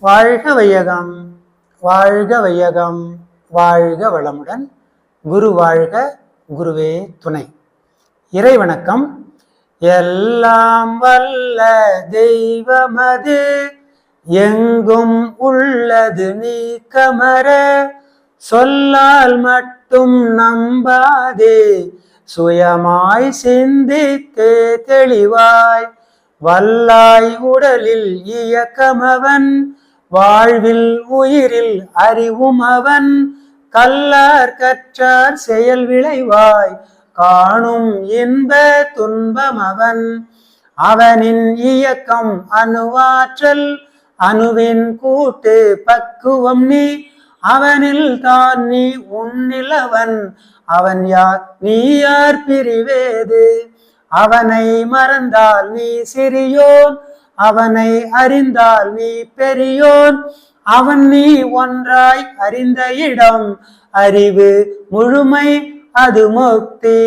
வாழ்க வையகம் வாழ்க வையகம் வாழ்க வளமுடன். குரு வாழ்க குருவே துணை. இறை வணக்கம் எல்லாம் வல்ல தெய்வமது எங்கும் உள்ளது நீ கமர சொல்லால் மட்டும் நம்பாதே. சுயமாய் சிந்தித்தே தெளிவாய் வல்லாய் உடலில் இயக்கமவன் வாழ்வில் உயிரில் அறிவும் அவன். கல்லார் கற்றார் செயல் விளைவாய். காணும் இன்ப துன்பம் அவன். அவனின் இயக்கம் அணுவாற்றல். அணுவின் கூட்டு பக்குவம் நீ. அவனில் தான் நீ உன்னிலவன் அவன் யார் நீ யார் பிரிவேது? அவனை மறந்தால் நீ சிறியோன். அவனை அறிந்தால் நீ பெரியோன். அவன் நீ ஒன்றாய் அறிந்த இடம். அறிவு முழுமை அது முக்தி.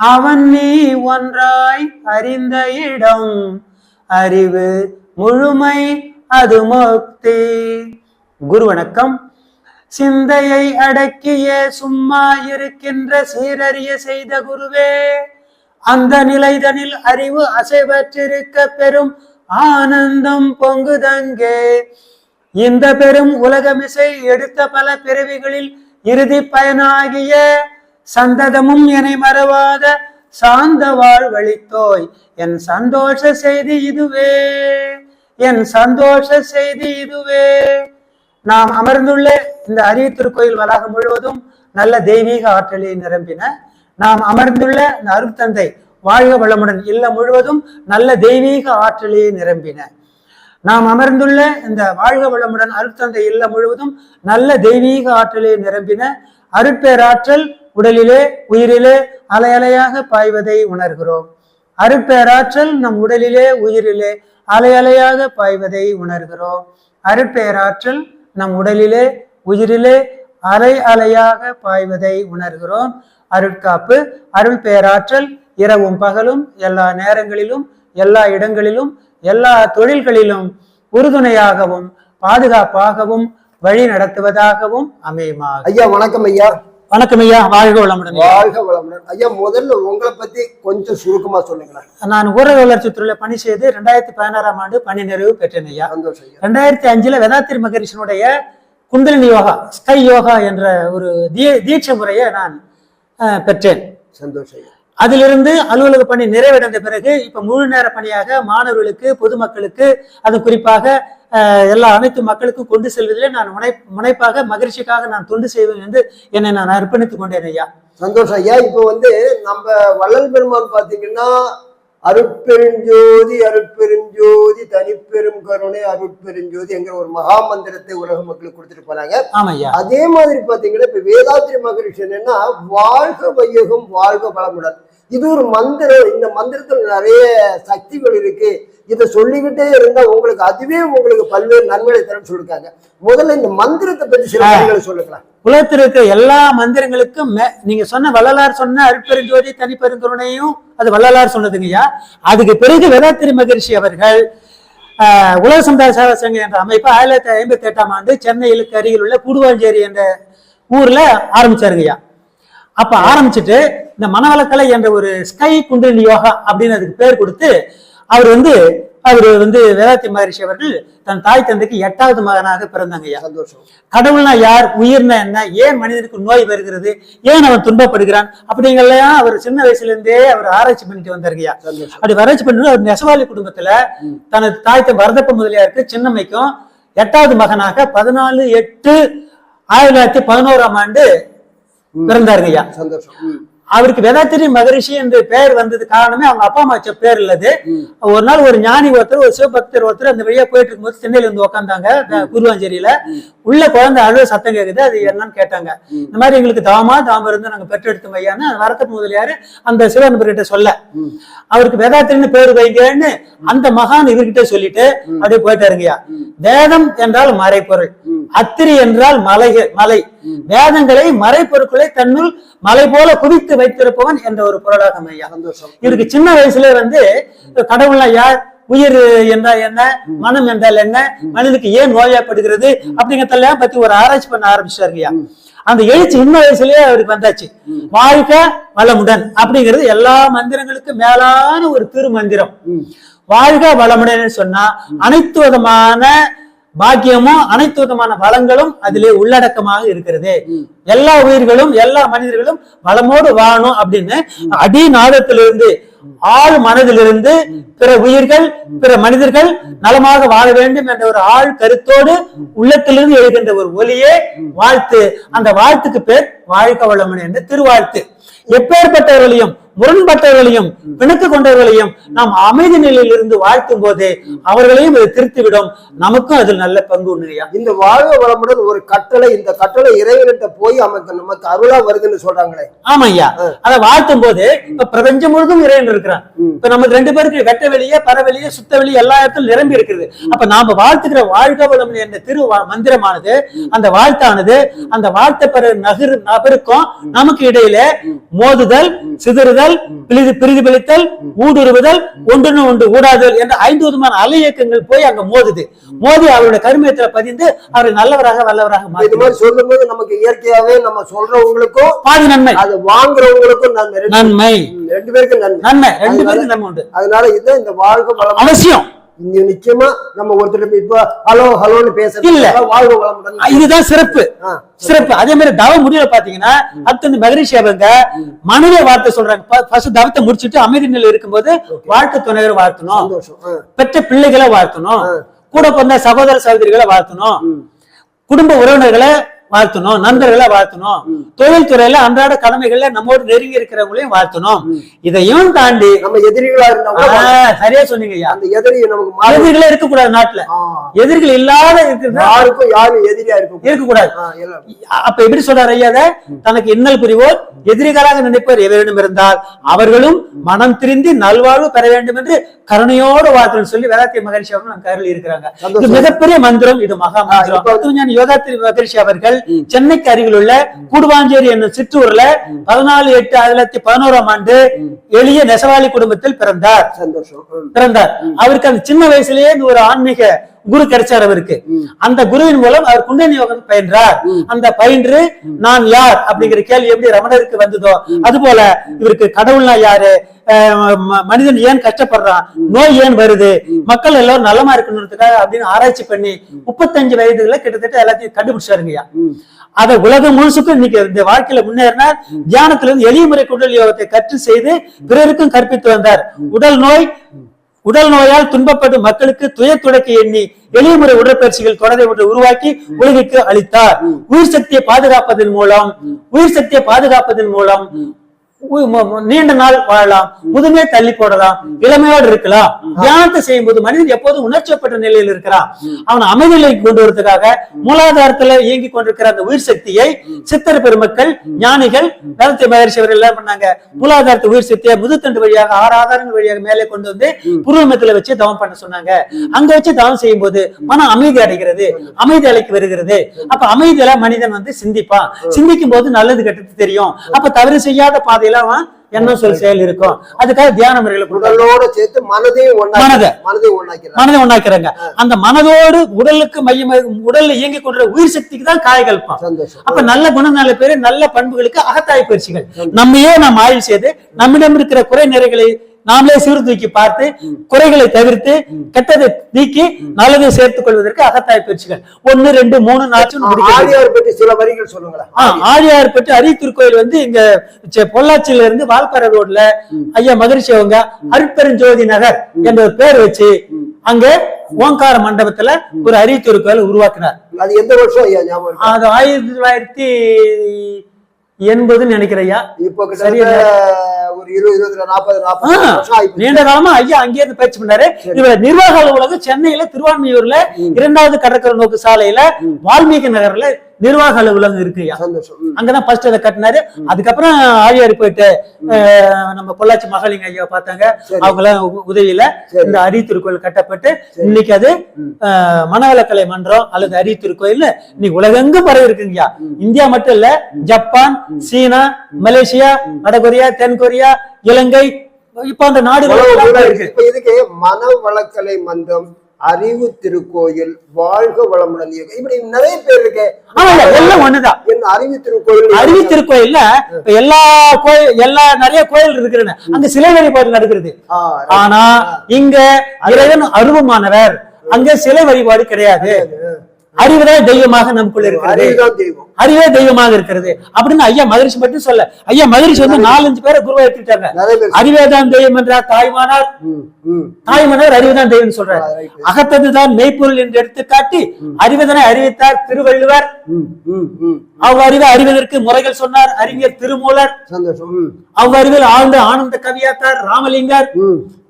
அவன் நீ ஒன்றாய் அறிந்த இடம். அறிவு முழுமை அது முக்தி. குரு வணக்கம் சிந்தையை அடக்கிய சும்மா இருக்கின்ற சீரறிய செய்த குருவே அந்த நிலைதனில் அறிவு அசைவற்றிருக்க பெறும் ஆனந்தம் பொங்குதங்கே. இந்த பெரும் உலகமிசை எடுத்த பல பிறவிகளில் இறுதி பயனாகிய சந்ததமும் என்னை மறவாத சாந்த வாழ்வழித்தோய். என் சந்தோஷ செய்தி இதுவே என் சந்தோஷ செய்தி இதுவே. நாம் அமர்ந்துள்ள இந்த அரிய திருக்கோயில் வளாகம் முழுவதும் நல்ல தெய்வீக ஆற்றலை நிரம்பின. நாம் அமர்ந்துள்ள இந்த அருட்தந்தை வாழ்க வளமுடன். இல்லம் முழுவதும் நல்ல தெய்வீக ஆற்றலே நிரம்பின. நாம் அமர்ந்துள்ள இந்த வாழ்க வளமுடன் அருட்தந்தை இல்லம் முழுவதும் நல்ல தெய்வீக ஆற்றலே நிரம்பின. அருட்பேராற்றல் உடலிலே உயிரிலே அலையலையாக பாய்வதை உணர்கிறோம். அருட்பேராற்றல் நம் உடலிலே உயிரிலே அலையலையாக பாய்வதை உணர்கிறோம். அருட்பேராற்றல் நம் உடலிலே உயிரிலே அலை அலையாக பாய்வதை உணர்கிறோம். அருட்காப்பு அருள் பேராற்றல் இரவும் பகலும் எல்லா நேரங்களிலும் எல்லா இடங்களிலும் எல்லா தொழில்களிலும் உறுதுணையாகவும் பாதுகாப்பாகவும் வழி நடத்துவதாகவும் அமையுமாக ஐயா வணக்கம் ஐயா. வணக்கம் ஐயா. வாழ்க வளமுடன். வாழ்க வளமுடன். ஐயா முதல்ல உங்களை பத்தி கொஞ்சம் சுருக்கமா சொல்லுங்களேன். நான் ஊரக வளர்ச்சித் துறையில பணி செய்து ரெண்டாயிரத்தி பதினாறாம் ஆண்டு பணி நிறைவு பெற்றேன் ஐயா. ரெண்டாயிரத்தி அஞ்சுல வேதாத்திரி மகரிஷனுடைய குண்டலினி யோகா ஸ்கை யோகா என்ற ஒரு தீ- தீட்சை முறையை நான் பெற்றேன். சந்தோஷம் ஐயா. அதிலிருந்து அலுவலக பணி நிறைவடைந்த பிறகு இப்ப முழு நேர பணியாக மாணவர்களுக்கு பொதுமக்களுக்கு அது குறிப்பாக எல்லா அனைத்து மக்களுக்கும் கொண்டு செல்வதிலே நான் முனை முனைப்பாக மகிழ்ச்சிக்காக நான் தொண்டு செய்வேன் என்று என்னை நான் அர்ப்பணித்துக் கொண்டேன் ஐயா. சந்தோஷம் ஐயா. இப்போ வந்து நம்ம வள்ளல் பெருமான் பாத்தீங்கன்னா அருட்பெருஞ்சோதி அருட்பெருஞ்சோதி தனிப்பெரும் கருணை அருட்பெருஞ்சோதி என்கிற ஒரு மகா மந்திரத்தை உலக மக்களுக்கு கொடுத்துட்டு போனாங்க. ஆமா ஐயா. அதே மாதிரி பாத்தீங்கன்னா இப்ப வேதாத்திரி மகரிஷி என்னன்னா வாழ்க வையகம் வாழ்க வளமுடன் இது ஒரு மந்திரம். இந்த மந்திரத்துல நிறைய சக்திகள் இருக்கு. இதை சொல்லிக்கிட்டே இருந்தா உங்களுக்கு அதுவே உங்களுக்கு பல்வேறு நன்மைகளை தரும் சொல்லிருக்காங்க. முதல்ல இந்த மந்திரத்தை பத்தி சில ஆ. வரிகளை சொல்லுங்களேன். உலகத்தில் இருக்க எல்லா மந்திரங்களுக்கும் நீங்க சொன்ன வள்ளலார் சொன்ன அருட்பெருஞ்சோதி தனிப்பெருங்கருணையும் அது வள்ளலார் சொன்னதுங்கய்யா. அதுக்கு பிறகு வேதாத்திரி மகரிஷி அவர்கள் ஆஹ், உலக சமுதாய சேவை சங்கம் என்ற அமைப்பு ஆயிரத்தி தொள்ளாயிரத்தி ஐம்பத்தி எட்டாம் ஆண்டு சென்னையிலுக்கு அருகில் உள்ள கூடுவாஞ்சேரி என்ற ஊர்ல ஆரம்பிச்சாருங்கய்யா. அப்ப ஆரம்பிச்சுட்டு இந்த மனவளக்கலை என்ற ஒரு ஸ்கை குண்டலினி யோகா அப்படின்னு அதுக்கு பேர் கொடுத்து அவர் வந்து அவர் வந்து வேதாத்தி மகரிஷி அவர்கள் தன் தாய் தந்தைக்கு எட்டாவது மகனாக பிறந்தாங்கய்யா சந்தோஷம். கடவுள்னா யார்? உயிர்னா என்ன? ஏன் மனிதனுக்கு நோய் வருகிறது? ஏன் அவன் துன்பப்படுகிறான்? அப்படிங்கறதையும் அவர் சின்ன வயசுல இருந்தே அவர் ஆராய்ச்சி பண்ணிட்டு வந்தாருங்கய்யா அப்படி ஆராய்ச்சி பண்ணி அவர் நெசவாளி குடும்பத்துல. தனது தாய் வரதப்ப முதலியாருக்கு சின்னம்மைக்கும் எட்டாவது மகனாக பதினாலு எட்டு ஆயிரத்தி தொள்ளாயிரத்தி பதினோராம் ஆண்டு. பிறந்தாருங்கய்யா சந்தோஷம். அவருக்கு வேதாத்திரி மகரிஷி என்று பெயர் வந்தது காரணமே அவங்க அப்பா அம்மா வச்ச பேர் இல்லது. ஒரு நாள் ஒரு ஞானி ஒருத்தர் ஒரு சிவபக்தர் ஒருத்தர் அந்த வழியா போயிட்டு இருக்கும்போது சென்னையில இருந்து உட்காந்தாங்க குருவாஞ்சேரியில. உள்ள குழந்தை அழுவ சத்தம் கேக்குது அது என்னன்னு கேட்டாங்க. இந்த மாதிரி எங்களுக்கு தாமா தாம இருந்து நாங்க பெற்றெடுத்தோம் ஐயான்னு வரத்த முதலியாரு அந்த சிவநபர்கிட்ட சொல்ல. அவருக்கு வேதாத்திரின்னு பேர் வைங்கன்னு அந்த மகான் இவர்கிட்ட சொல்லிட்டு. அப்படியே போயிட்டாருங்கய்யா. வேதம் என்றால் மறைப்பொருள். அத்திரி என்றால் மலை மலை. வேதங்களை மறைப்பொருட்களை தன்னுள் மலை போல குவித்து வைத்திருப்பவன் என்ற ஒரு பொருளாகும் ஐயா இவருக்கு சின்ன வயசுல வந்து கடவுள்னா யார்? உயிர் என்றால் என்ன? மனம் என்றால் என்ன? மனிதனுக்கு ஏன் நோயாப்படுகிறது அப்படிங்கறதெல்லாம் பத்தி ஒரு ஆராய்ச்சி பண்ண ஆரம்பிச்சாருங்கய்யா அந்த எழுச்சி இன்ன வயசுலயே அவருக்கு வந்தாச்சு. வாழ்க வளமுடன் அப்படிங்கிறது எல்லா மந்திரங்களுக்கும் மேலான ஒரு திருமந்திரம். வாழ்க வளமுடன் சொன்னா அனைத்து விதமான பாக்கியமும் அனைத்து விதமான வளங்களும் அதிலே உள்ளடக்கமாக இருக்கிறது. எல்லா உயிர்களும் எல்லா மனிதர்களும் வளமோடு வாழணும் அப்படின்னு அடிநாதத்திலிருந்து ஆள் மனதிலிருந்து பிற உயிர்கள் பிற மனிதர்கள் நலமாக வாழ வேண்டும் என்ற ஒரு ஆள் கருத்தோடு உள்ளத்திலிருந்து எழுகின்ற ஒரு ஒலியே வாழ்த்து. அந்த வாழ்த்துக்கு பேர் வாழ்க வளமன் என்ற திருவாழ்த்து. எப்பேற்பட்டவர்களையும் முரண்பட்டவர்களையும் பிணக்கு கொண்டவர்களையும் நாம் அமைதி நிலையில் இருந்து வாழ்த்தும் போது அவர்களையும் இது திருத்திவிடும். நமக்கும் அதில் நல்ல பங்கு உண்டுயா இந்த வாழ்க வளமுடன் ஒரு கட்டளை இந்த கட்டளை இறைவன்கிட்ட போய் நமக்கு நமக்கு அருளா வருதுன்னு சொல்றாங்களே. ஆமா ஐயா. அத வாழ்த்தும் போது இப்ப பிரபஞ்சம் முழுதும் இறைவன் இருக்கிறான். இப்ப நமக்கு ரெண்டு பேருக்கு வெட்ட வெளியே பரவெளியே சுத்த வெளியே எல்லா இடத்திலும் நிரம்பி இருக்குது. அப்ப நாம வாழ்த்துக்கிற வாழ்க வளம் என்ற திரு மந்திரமானது அந்த வாழ்த்தானது அந்த வாழ்த்த பெற நகரு நபருக்கும் நமக்கு இடையில மோதுதல் சிதறுதல் பிரிது பிரதிபலித்தல் ஊடுருவுதல் ஒன்றுன்னு ஒன்று ஊடாதல் என்ற ஐந்து விதமான அலை இயக்கங்கள் போய் அங்க மோதுது. மோதி அவருடைய கருமையத்துல பதிந்து அவரை நல்லவராக வல்லவராக இது மாதிரி சொல்லும்போது நமக்கு இயற்கையாவே நம்ம சொல்றவங்களுக்கும் பாதி நன்மை. அது வாங்குறவங்களுக்கும் நன்மை. ரெண்டு- நன்மை. ம், ரெண்டு பேருக்கும் நன்மை. நன்மை. ரெண்டு பேருக்கு நன்மை உண்டு. அதனால இதுதான் இந்த வாழ்க வளம் அவசியம். நிச்சயமா நம்ம ஒருத்தர் இப்ப ஹலோ ஹலோன்னு பேசுறது இல்ல. வாழ்க வளமுடன் இதுதான் சிறப்பு. சிறப்பு. அதே மாதிரி தவ முடியல பாத்தீங்கன்னா அடுத்து மகரிஷி அவங்க மனித வார்த்தை சொல்றாங்க. ஃபர்ஸ்ட் தவத்தை முடிச்சிட்டு அமைதி நிலை இருக்கும்போது வாழ்க்கை துணையரை வாழ்த்தணும். பெற்ற பிள்ளைகளை வாழ்த்தணும். கூட பிறந்த சகோதர சகோதரிகளை வாழ்த்தணும். குடும்ப உறவினர்களை வாழ்த்தணும் நண்பர்களை வாழ்த்தணும். தொழில்துறையில அன்றாட கடமைகள்ல நம்மோடு நெருங்கி இருக்கிறவங்களையும் வாழ்த்தணும். இதையும் தாண்டி நம்ம எதிரிகளா இருந்தா சரியா சொன்னீங்க அந்த எதிரி நமக்கு மாறி எதிரிகளே இருக்கக்கூடாது நாட்டுல. எதிரிகள் இல்லாத இருக்கிறது யாருக்கும் யாரும் எதிரியா இருக்கும் இருக்கக்கூடாது. அப்ப எப்படி சொல்றாரு ஐயா? தனக்கு இன்னல் புரிவோர் எதிரிகளாக நினைப்பவர் எவரிடம் இருந்தால் அவர்களும் மனம் திருந்தி நல்வாழ்வு பெற வேண்டும் என்று கருணையோடு வாழ்த்துன்னு சொல்லி வேதாத்திய மகரிஷி அவர்கள் நம்ம கருள் இருக்கிறாங்க. மிகப்பெரிய மந்திரம் இது மகா மந்திரம். யோகாத்திரி மகரிஷி அவர்கள் சென்னைக்கு அருகில் உள்ள கூடுவாஞ்சேரி என்னும் சிற்றூர்ல பதினாலு எட்டு ஆயிரத்தி தொள்ளாயிரத்தி பதினோராம் ஆண்டு எளிய நெசவாளி குடும்பத்தில் பிறந்தார். பிறந்தார். அவருக்கு அந்த சின்ன வயசுலயே ஒரு ஆன்மீக குரு கிடைச்சார் அவருக்கு அந்த குருவின் மூலம் அவர் குண்டலினி யோகம் பயின்றார் அந்த பயின்று நான் யார் அப்படிங்கிற கேள்வி எப்படி ரமணருக்கு வந்ததோ அது போல இவருக்கு கடவுள்னா யாரு? மனிதன் ஏன் கஷ்டப்படுறான்? நோய் ஏன் வருது? மக்கள் எல்லாரும் நலமா இருக்கணுன்றதுக்காக அப்படின்னு ஆராய்ச்சி பண்ணி முப்பத்தஞ்சு வயதுல கிட்டத்தட்ட எல்லாத்தையும் கண்டுபிடிச்சாருங்கய்யா. அத உலகம் முழுசுக்கும் இன்னைக்கு இந்த வாழ்க்கையில முன்னேறினார். தியானத்துல இருந்து எளிய முறை குண்டல் யோகத்தை கற்று செய்து பிறருக்கும் கற்பித்து வந்தார். உடல் நோய் உடல் நோயால் துன்பப்படும் மக்களுக்கு துயர் துடைக்க எண்ணி எளிய முறை உடற்பயிற்சிகள் தொடரை ஒன்று உருவாக்கி உலகிற்கு அளித்தார். உயிர் சக்தியை பாதுகாப்பதன் மூலம் உயிர் சக்தியை பாதுகாப்பதன் மூலம் நீண்ட நாள் வாழலாம் முதுமையை தள்ளி போடலாம் இளமையோடு இருக்கலாம். தியானத்தை செய்யும் போது மனிதன் எப்போதும் உணர்ச்சப்பட்ட நிலையில் இருக்கிறான். அவன் அமைதியை கொண்டு வரதுக்காக மூலாதாரத்துல இயங்கி கொண்டிருக்கிற அந்த உயிர் சக்தியை சித்தர் பெருமக்கள் ஞானிகள் வேதத்தை மகரிஷி அவர்கள் எல்லாம் பண்ணாங்க. மூலாதாரத்து உயிர் சக்தியை முதுத்தண்டு வழியாக ஆறு ஆதாரங்கள் வழியாக மேலே கொண்டு வந்து புருவமத்துல வச்சு தவம் பண்ண சொன்னாங்க. அங்க வச்சு தவம் செய்யும் போது மனம் அமைதி அடைகிறது அமைதி அலைக்கு வருகிறது. அப்ப அமைதியில மனிதன் வந்து சிந்திப்பான். சிந்திக்கும் போது நல்லது கெட்டது தெரியும். அப்ப தவறு செய்யாத பாதையில அவன் எண்ணம் சொல் செயல் இருக்கும்? அதுக்காக தியான முறைகளை உடலோட சேர்த்து மனதையும் மனதை. மனதை ஒண்ணாக்குறாங்க. அந்த மனதோடு உடலுக்கு மையம் உடல்ல இயங்கி கொண்ட உயிர் சக்திக்கு தான் காய் கல்பம். அப்ப நல்ல குணம் நல்ல பேரு நல்ல பண்புகளுக்கு அகத்தாய் பயிற்சிகள் நம்மையே நாம் ஆய்வு செய்து நம்மிடம் இருக்கிற குறை நிறைகளை நாமளே சீர்தூக்கி பார்த்து குறைகளை தவிர்த்து கெட்டதை நீக்கி நல்லதை சேர்த்துக் கொள்வதற்கு அகத்தாய் பயிற்சிகள். ஒன்னு ரெண்டு மூணு முடிக்கிறது ஆரியார் பற்றி சில வரிகள் சொல்லுங்களேன். ஆ, ஆழியார்பட்டு அரியத்தூர் கோயில் வந்து இங்க பொள்ளாச்சியில இருந்து வால்பாறை ரோட்ல ஐயா மகரிஷி அவங்க அருட்பெருஞ்சோதி நகர் என்ற பேர் வச்சு அங்க ஓங்கார மண்டபத்துல ஒரு அரியத்தூர் கோயில் உருவாக்கினார். அது எந்த வருஷம்? அது ஆயிரத்தி தொள்ளாயிரத்தி எண்பதுன்னு நினைக்கிறேன் ஐயா. இப்போ சரியா ஒரு இருபது இருபது நாற்பது. நீண்ட காலமா ஐயா அங்கே இருந்து பயிற்சி பண்ணாரு. இவர் நிர்வாக அலுவலகம் சென்னையில திருவான்மியூர்ல இரண்டாவது கடற்கரை நோக்கு சாலையில வால்மீகி நகர்ல நிர்வாக அலுவலகம் இருக்கு. அங்கதான் ஃபர்ஸ்ட் அதை கட்டினாரு. அதுக்கப்புறம் ஆழியார் போயிட்டு நம்ம பொள்ளாச்சி மகளிங்க ஐயா பார்த்தாங்க. அவங்களாம் உதவியில. இந்த அரி திருக்கோயில் கட்டப்பட்டு இன்னைக்கு அது மனவளக்கலை மன்றம் அல்லது அரி திருக்கோயில் இன்னைக்கு உலகெங்கும் பரவி இருக்குங்கய்யா. இந்தியா மட்டும் இல்ல ஜப்பான் சீனா மலேசியா வடகொரியா தென்கொரியா இலங்கை இப்ப அந்த பூரா இருக்கு. இதுக்கு மன வளக்கலை மந்தம் அறிவு திருக்கோயில் வாழ்க வளமுடன் இப்படி நிறைய பேர் இருக்கு. ஆமாங்க எல்லாம் ஒண்ணுதான். என்ன அறிவு திருக்கோயில் அருவி திருக்கோயில்ல எல்லா கோயில் எல்லா நிறைய கோயில் இருக்கிறன அங்க சிலை வழிபாடு நடக்கிறது. ஆனா இங்க இறைவன் அருவமானவர். அங்க சிலை வழிபாடு கிடையாது. அறிவுதான் தெய்வமாக நமக்குள்ள இருக்கிறது. அறிவே தெய்வமாக இருக்கிறது. அப்படின்னு ஐயா மகரிஷி மட்டும் சொல்ல. ஐயா மகரிஷி வந்து நாலஞ்சு பேரை குருவா எடுத்துட்டாங்க அறிவேதான் தெய்வம் என்றார் தாய்மானார். தாய்மன்னர் அறிவுதான் தெய்வம் சொல்றாரு. ஆ, right. அகத்ததுதான் மெய்ப்பொருள் என்று எடுத்துக்காட்டி அறிவதனை அறிவித்தார் திருவள்ளுவர். ம். அவ்வறிவு அறிவதற்கு முறைகள் சொன்னார் அறிஞர் திருமூலர். ம், அவ்வறிவில் ஆழ்ந்த ஆனந்த கவியாத்தார் ராமலிங்கர்.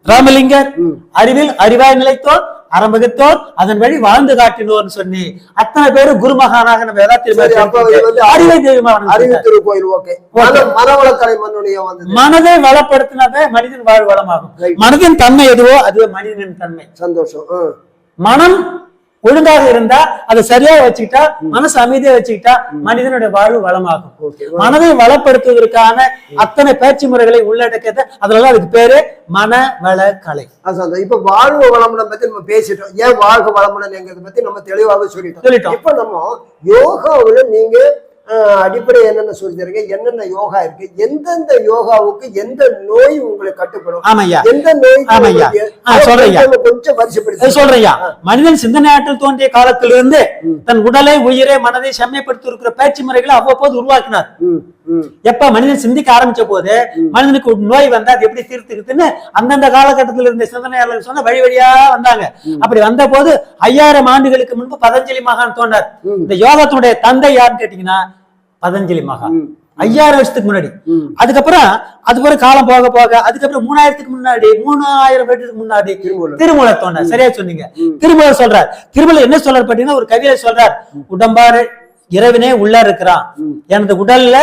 ராமலிங்கர். அறிவில் அறிவாய் நிலைத்தோர் அறம்பகத்தோர் அதன் வழி வாழ்ந்து காட்டினோர்னு சொல்லி அத்தனை பேரும் குருமகானாக நம்ம வேதாத்திரி அறிவை தெய்வமா அறிவு. திருக்கோயில் ஓகே. மன மனவளக்கலை மண்ணுடைய மனதை வளப்படுத்தினாவே மனிதன் வாழ் வளமாகும். மனதின் தன்மை எதுவோ அதுவே மனிதனின் தன்மை. சந்தோஷம். மனம் ஒழுங்காக இருந்தா அதை சரியா வச்சுக்கிட்டா மனசு அமைதியா வச்சுக்கிட்டா மனிதனுடைய வாழ்வு வளமாகும். மனதை வளப்படுத்துவதற்கான அத்தனை பயிற்சி முறைகளை உள்ளடக்கியது. அதனால அதுக்கு பேரு மன வள கலை. இப்ப வாழ்வு வளமுடன் பத்தி நம்ம பேசிட்டோம். ஏன் வாழ்க வளமுடன் பத்தி நம்ம தெளிவாக சொல்லிட்டோம். சொல்லிட்டோம். இப்ப நம்ம யோகாவுல நீங்க அடிப்படை என்னென்ன சொல்லி தரீங்க என்னென்ன யோகா இருக்கு? எந்தெந்த யோகாவுக்கு எந்த நோய் உங்களுக்கு கட்டுப்படும்? ஆமையா? எந்த நோய் ஆமாய்யா. ஆ, சொல்றேன்யா. கொஞ்சம் வரிசைப்படுத்தி சொல்றையா? மனிதன் சிந்தனை ஆற்றல் தோன்றிய காலத்திலிருந்து தன் உடலை உயிரை மனதை செம்மைப்படுத்தி இருக்கிற பயிற்சி முறைகளை அவ்வப்போது உருவாக்கினார். எப்ப மனிதன் சிந்திக்க ஆரம்பிச்ச போது மனிதனுக்கு நோய் வந்தா அது எப்படி தீர்த்துக்குதுன்னு அந்தந்த காலகட்டத்தில் இருந்த சிந்தனையாளர்கள் சொன்ன வழி வழியா வந்தாங்க. அப்படி வந்த போது ஐயாயிரம் ஆண்டுகளுக்கு முன்பு பதஞ்சலி மகான் தோன்றார். இந்த யோகத்தினுடைய தந்தை யாருன்னு கேட்டீங்கன்னா பதஞ்சலி மகான் ம். ஐயாயிரம் வருஷத்துக்கு முன்னாடி. அதுக்கப்புறம் அதுக்கப்புறம் காலம் போக போக அதுக்கப்புறம் மூணாயிரத்துக்கு முன்னாடி மூணாயிரம் வருடத்துக்கு முன்னாடி திருமூலர். திருமூலர் தோன்றார் சரியா சொன்னீங்க ம். திருமூலர் சொல்றார் திருமூலர் என்ன சொல்றார் பாத்தீங்கன்னா ஒரு கவிதை சொல்றார் உடம்பாறு இறைவனே உள்ள இருக்கிறான். எனது உடல்ல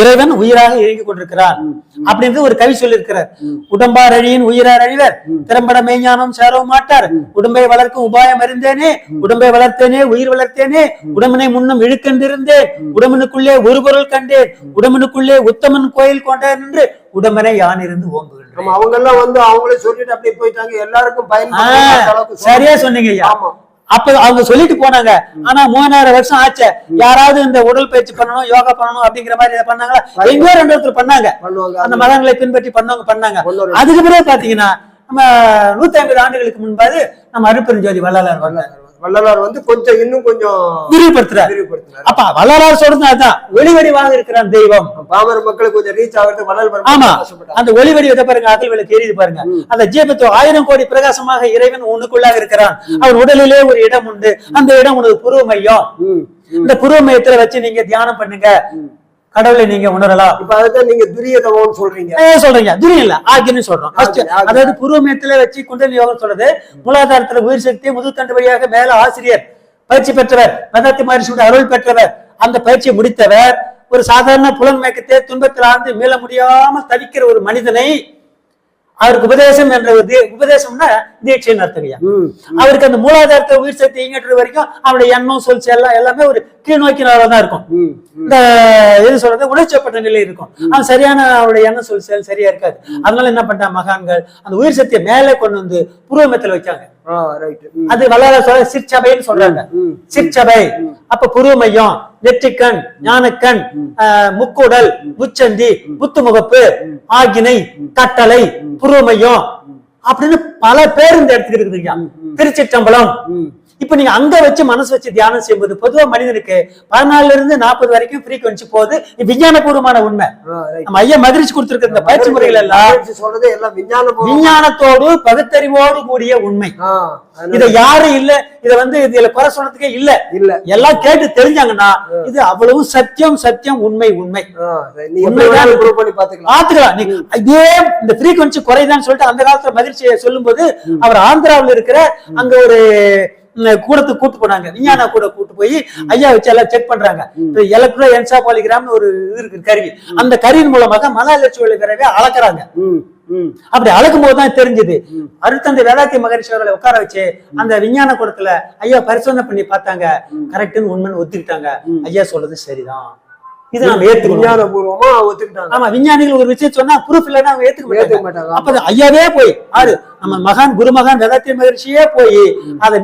இறைவன் உயிராக இயங்கிக் கொண்டிருக்கிறான் அப்படின்றது ஒரு கவி சொல்லியிருக்கிறார். உடம்பார் அழியின் உயிரார் அழிவர். திறம்பட மெய்ஞானம் சேரவும் மாட்டார். உடம்பை வளர்க்கும் உபாயம் அறிந்தேனே. உடம்பை வளர்த்தேனே உயிர் வளர்த்தேனே. உடம்பினை முன்னும் இழுக்கென்றிருந்தேன். உடம்பினுக்குள்ளே ஒரு பொருள் கண்டேன். உடம்பினுக்குள்ளே உத்தமன் கோயில் கொண்டேன் என்று உடம்பனை யான் இருந்து ஓம்புகின்றேன் நம்ம அவங்க எல்லாம் வந்து அவங்களே சொல்லிட்டு அப்படியே போயிட்டாங்க. எல்லாருக்கும் அளவுக்கு சரியா சொன்னீங்க அப்ப அவங்க சொல்லிட்டு போனாங்க. ஆனா மூணாயிரம் வருஷம் ஆச்சு. யாராவது இந்த உடல் பயிற்சி பண்ணணும் யோகா பண்ணணும் அப்படிங்கிற மாதிரி பண்ணாங்களா? எங்கேயோ ரெண்டு ஒருத்தர் பண்ணாங்க. அந்த மதங்களை பின்பற்றி பண்ணவங்க பண்ணாங்க. அதுக்கு பிறகு பாத்தீங்கன்னா நம்ம நூத்தி ஐம்பது ஆண்டுகளுக்கு முன்பாது நம்ம அருப்பெருஞ்சோதி வள்ளலார் வந்தார். வள்ளலார் வந்து கொஞ்சம் இன்னும் கொஞ்சம் விரிவுபடுத்துறார். விரிவுபடுத்தினார் அப்ப வள்ளலார் சொல்றது அதுதான் ஒளி வடிவாக இருக்கிறான் தெய்வம் பாமர மக்களுக்கு கொஞ்சம் ரீச் ஆகிறது வள்ளல் ஆமா. அந்த ஒளி வடிவத்தை பாருங்க அகல் விளக்கு எரியுது பாருங்க. அந்த ஜீபத்தோ ஆயிரம் கோடி பிரகாசமாக இறைவன் உனக்குள்ளாக இருக்கிறான். அவர் உடலிலே ஒரு இடம் உண்டு. அந்த இடம் உனது புருவ மையம். இந்த புருவ மையத்துல வச்சு நீங்க தியானம் பண்ணுங்க. கடவுளை நீங்க உணரலாம் இப்ப நீங்க துரியதமோன்னு சொல்றீங்க. சொல்றீங்க. துரியம் இல்ல ஆகின்னு சொல்றோம். அதாவது புருவமயத்துல வச்சு குண்டலினி யோகம் சொல்றது மூலாதாரத்துல உயிர் சக்தி முதுகண்டு வழியாக மேல ஆசிரியர் பயிற்சி பெற்றவர் வேதாத்தி மகரிஷியோட அருள் பெற்றவர் அந்த பயிற்சியை முடித்தவர் ஒரு சாதாரண புலன் மயக்கத்தை துன்பத்தில் ஆழ்ந்து மீள முடியாமல் தவிக்கிற ஒரு மனிதனை அவருக்கு உபதேசம் என்ற உபதேசம்னா தீட்சைன்னு அர்த்தங்கய்யா அவருக்கு அந்த மூலாதாரத்தை உயிர் சக்தி இயங்கிட்டு வரைக்கும் அவருடைய எண்ணம் சொல் எல்லாம் எல்லாமே ஒரு கீழ் நோக்கி தான் இருக்கும். இந்த எது சொல்றது உணர்ச்சப்பட்ட நிலை இருக்கும். அவன் சரியான அவருடைய எண்ணம் சொல் செயல் சரியா இருக்காது. அதனால என்ன பண்ணிட்டான் மகான்கள் அந்த உயிர் சக்தியை மேலே கொண்டு வந்து புருவமத்தில் வச்சாங்க அது வல்லார சொல்ற சிற்சபைன்னு சொல்றாங்க. சிற்சபை. அப்ப புருவமையம் நெற்றிக்கண் ஞானக்கண் முக்குடல் முச்சந்தி புத்துமுகப்பு ஆகினை கட்டளை புருவமையம் அப்படின்னு பல பேர் இந்த இடத்துக்கு இருக்குதுங்க திருச்சிற்றம்பலம். இப்ப நீங்க அங்க வச்சு மனசு வச்சு தியானம் செய்யும்போது பொதுவா மனிதனுக்கு பதினாலுல இருந்து நாற்பது வரைக்கும் ஃப்ரீக்வன்சி போகுது. விஞ்ஞானபூர்வமான உண்மை. நம்ம ஐயா மகிழ்ச்சி கொடுத்திருக்கிற இந்த பயிற்சி முறைகள் எல்லாம் சொல்றது எல்லாம் விஞ்ஞான விஞ்ஞானத்தோடு பகுத்தறிவோடு கூடிய உண்மை. இத யாரும் இல்ல. இத வந்து இதுல குறை சொல்றதுக்கே இல்ல. இல்ல. எல்லாம் கேட்டு தெரிஞ்சாங்கன்னா இது அவ்வளவு சத்தியம் சத்தியம் உண்மை உண்மை. பாத்துக்கலாம் இதே இந்த ஃப்ரீக்வன்சி குறைதான்னு சொல்லிட்டு அந்த காலத்துல மகிழ்ச்சியை சொல்லும்போது அவர் ஆந்திராவுல இருக்கிற அங்க ஒரு கூடத்துக்கு கூட்டு போனாங்க. விஞ்ஞான கூட கூட்டு போய் ஐயா வச்சு எல்லாம் செக் பண்றாங்க. எலக்ட்ரோ என்சாபாலிகிராம்னு ஒரு இது இருக்கு கருவி. அந்த கருவியின் மூலமாக மன விளைவிறவே அளக்குறாங்க. அப்படி அழகும் போதுதான் தெரிஞ்சது. அருத்தந்தை வேதாத்தி மகரிஷி அவர்களை உட்கார வச்சு அந்த விஞ்ஞான கூடத்துல ஐயா பரிசோதனை பண்ணி பார்த்தாங்க. கரெக்ட்னு உண்மைன்னு ஒத்துக்கிட்டாங்க. ஐயா சொல்றது சரிதான். இது நம்ம ஏத்துக்கணும். விஞ்ஞானபூர்வமா ஒத்துக்கிட்டாங்க. ஆமா விஞ்ஞானிகள் ஒரு விஷயம் சொன்னா ப்ரூஃப் இல்லைன்னா அவங்க ஏத்துக்க ஏத்துக்க மாட்டாங்க. அப்ப ஐயாவே போய் ஆறு நம்ம மகான் குருமகான் வேதாத்திரி மகர்ஷியே போய் அதை